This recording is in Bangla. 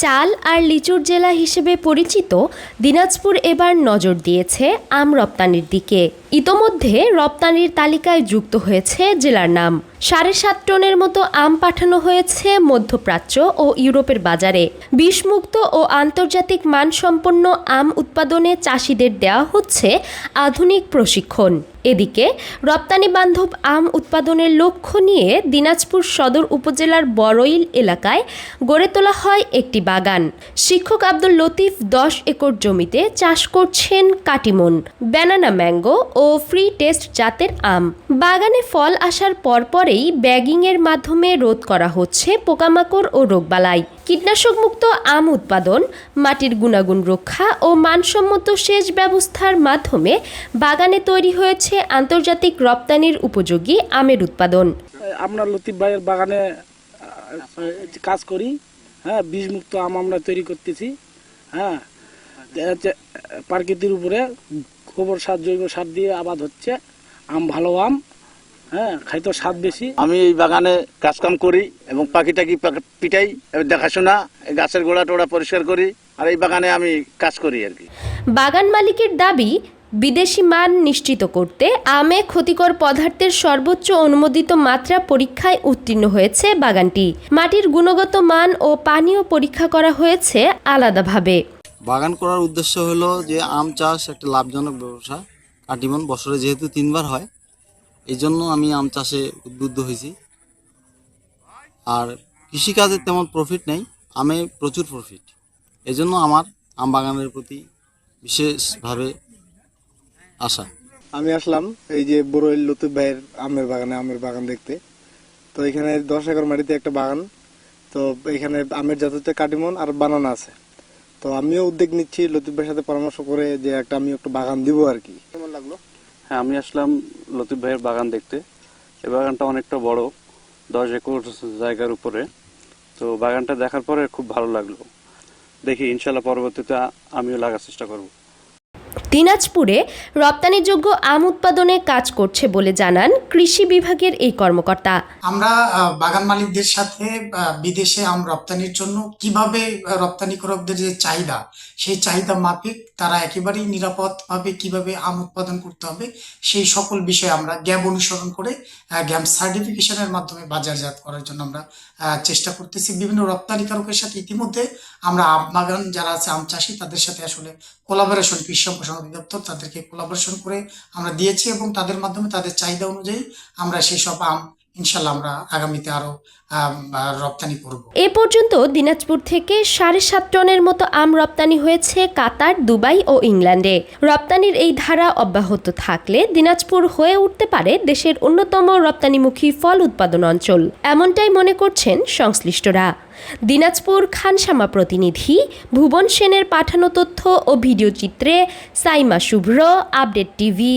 চাল আর লিচুর জেলা হিসেবে পরিচিত দিনাজপুর এবার নজর দিয়েছে আম রপ্তানির দিকে। ইতোমধ্যে রপ্তানির তালিকায় যুক্ত হয়েছে জেলার নাম। সাড়ে সাত টনের মতো আম পাঠানো হয়েছে মধ্যপ্রাচ্য ও ইউরোপের বাজারে। বিষমুক্ত ও আন্তর্জাতিক মানসম্পন্ন আম উৎপাদনে চাষিদের দেওয়া হচ্ছে আধুনিক প্রশিক্ষণ। এদিকে, রপ্তানি বান্ধব আম উৎপাদনের লক্ষ্য নিয়ে দিনাজপুর সদর উপজেলার বড়ইল এলাকায় গড়ে তোলা হয় একটি বাগান। শিক্ষক আব্দুল লতিফ দশ একর জমিতে চাষ করছেন কাটিমন। ব্যানানা ম্যাঙ্গো ও ফ্রি টেস্ট জাতের আম। বাগানে ফল আসার পরপরেই ব্যাগিংয়ের মাধ্যমে রোধ করা হচ্ছে পোকামাকড় ও রোগবালাই। কীটনাশকমুক্ত আম উৎপাদন, মাটির গুণাগুণ রক্ষা ও মানসম্মত সেচ ব্যবস্থার মাধ্যমে বাগানে তৈরি হয়েছে আন্তর্জাতিক রপ্তানির উপযোগী আমের উৎপাদন। আমরা লতিফ ভাইয়ের বাগানে কাজ করি। হ্যাঁ বীজমুক্ত আম আমরা তৈরি করতেছি। হ্যাঁ প্রাকৃতির উপরে গোবর সার জৈব সার দিয়ে আবাদ হচ্ছে। আম ভালো আম হ্যাঁ খাইতে স্বাদ বেশি। আমি এই বাগানে কাজকাম করি এবং পাখি টাকি পিটাই দেখাশোনা গাছের গোড়া টোড়া পরিষ্কার করি আর এই বাগানে আমি কাজ করি আর কি। বাগান মালিকের দাবি বিদেশি মান নিশ্চিত করতে আমে ক্ষতিকর পদার্থের সর্বোচ্চ অনুমোদিত মাত্রা পরীক্ষায় উত্তীর্ণ হয়েছে বাগানটি। মাটির গুণগত মান ও পানীয় পরীক্ষা করা হয়েছে আলাদাভাবে। বাগান করার উদ্দেশ্য হলো যে আম চাষ একটা লাভজনক ব্যবসা। কাটিমন বছরে যেহেতু তিনবার হয় এই জন্য আমি আম চাষে উদ্বুদ্ধ হয়েছি। আর কৃষিকাজে তেমন প্রফিট নেই, আমে প্রচুর প্রফিট এই জন্য আমার আম বাগানের প্রতি বিশেষভাবে আশা। আমি আসলাম এই যে বড়ইল লতুফ ভাইয়ের আমের বাগানে, আমের বাগান দেখতে। তো এখানে দশ একর মাটিতে একটা বাগান। তো এখানে আমের জাত কাটিমন আর বানানা আছে। তো আমিও উদ্যোগ নিচ্ছি লতিফ ভাইয়ের সাথে পরামর্শ করে যে একটা আমি একটু বাগান দিব আর কি। কেমন লাগল? হ্যাঁ আমি আসলাম লতিফ ভাইয়ের বাগান দেখতে। এই বাগানটা অনেকটা বড়, দশ একর জায়গার উপরে। তো বাগানটা দেখার পরে খুব ভালো লাগল। দেখি, ইনশাল্লাহ পরবর্তীতে আমিও লাগার চেষ্টা করব। দিনাজপুরে রপ্তানিযোগ্য আম উৎপাদনে কাজ করছে বলে জানান কৃষি বিভাগের এই কর্মকর্তা। আমরা বাগান মালিকদের সাথে বিদেশে আম রপ্তানির জন্য কীভাবে রপ্তানিকারকদের যে চাহিদা, সেই চাহিদা মাফিক, তারা একেবারেই নিরাপদভাবে কীভাবে আম উৎপাদন করতে হবে, সেই সকল বিষয়ে আমরা গ্যাপ অনুসরণ করে গ্যাপ সার্টিফিকেশনের মাধ্যমে বাজারজাত করার জন্য আমরা চেষ্টা করতেছি। বিভিন্ন রপ্তানিকারকের সাথে ইতিমধ্যে আমরা আম বাগান যারা আছে, আম চাষি, তাদের সাথে আসলে কোলাবোরেশন কৃষি সম্প্রসারণ অধিদপ্তর তাদেরকে কোলাবরেশন করে আমরা দিয়েছি এবং তাদের মাধ্যমে তাদের চাহিদা অনুযায়ী আমরা সেই সব আম ইনশাল্লাহ আমরা আগামীতে আরও রপ্তানি করব। এ পর্যন্ত দিনাজপুর থেকে সাড়ে সাত টনের মতো আম রপ্তানি হয়েছে কাতার, দুবাই ও ইংল্যান্ডে। রপ্তানির এই ধারা অব্যাহত থাকলে দিনাজপুর হয়ে উঠতে পারে দেশের অন্যতম রপ্তানিমুখী ফল উৎপাদন অঞ্চল, এমনটাই মনে করছেন সংশ্লিষ্টরা। দিনাজপুর খানসামা প্রতিনিধি ভুবন সেনের পাঠানো তথ্য ও ভিডিও চিত্রে সাইমা শুভ্র, আপডেট টিভি।